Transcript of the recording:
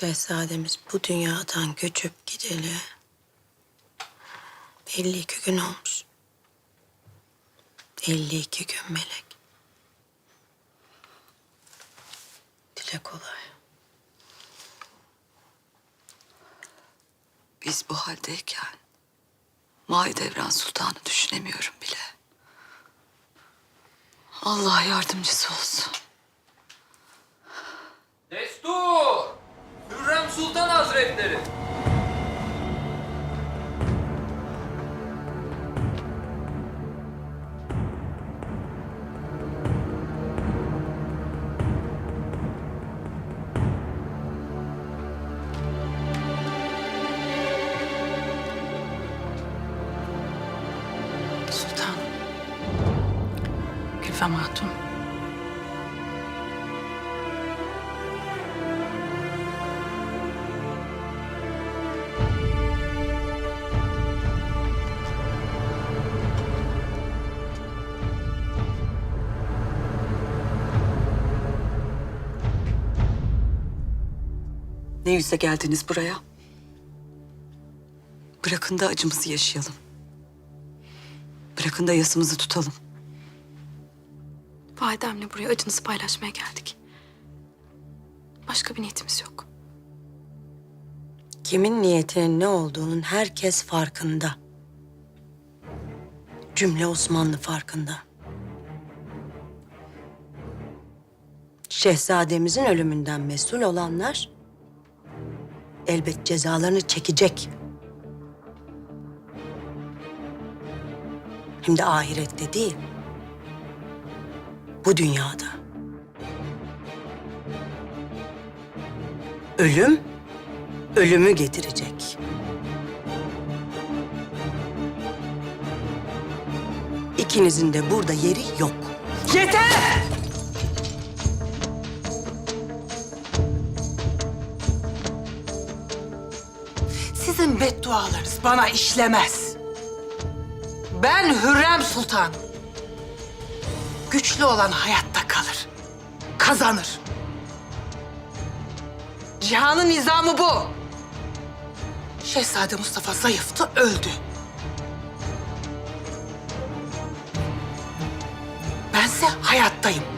Şehzademiz bu dünyadan göçüp gideli 52 gün olmuş. 52 gün melek. Dile kolay. Biz bu haldeyken Mahidevran Sultan'ı düşünemiyorum bile. Allah yardımcısı olsun. Destur! Hürrem Sultan Hazretleri! Sultan. Gülfem Hatun. Ne yüzle geldiniz buraya? Bırakın da acımızı yaşayalım. Bırakın da yasımızı tutalım. Validemle buraya acınızı paylaşmaya geldik. Başka bir niyetimiz yok. Kimin niyetinin ne olduğunun herkes farkında. Cümle Osmanlı farkında. Şehzademizin ölümünden mesul olanlar elbet cezalarını çekecek. Hem de ahirette değil. Bu dünyada. Ölüm ölümü getirecek. İkinizin de burada yeri yok. Yeter! Sizin beddualarınız bana işlemez. Ben Hürrem Sultan. Güçlü olan hayatta kalır. Kazanır. Cihanın nizamı bu. Şehzade Mustafa zayıftı, öldü. Bense hayattayım.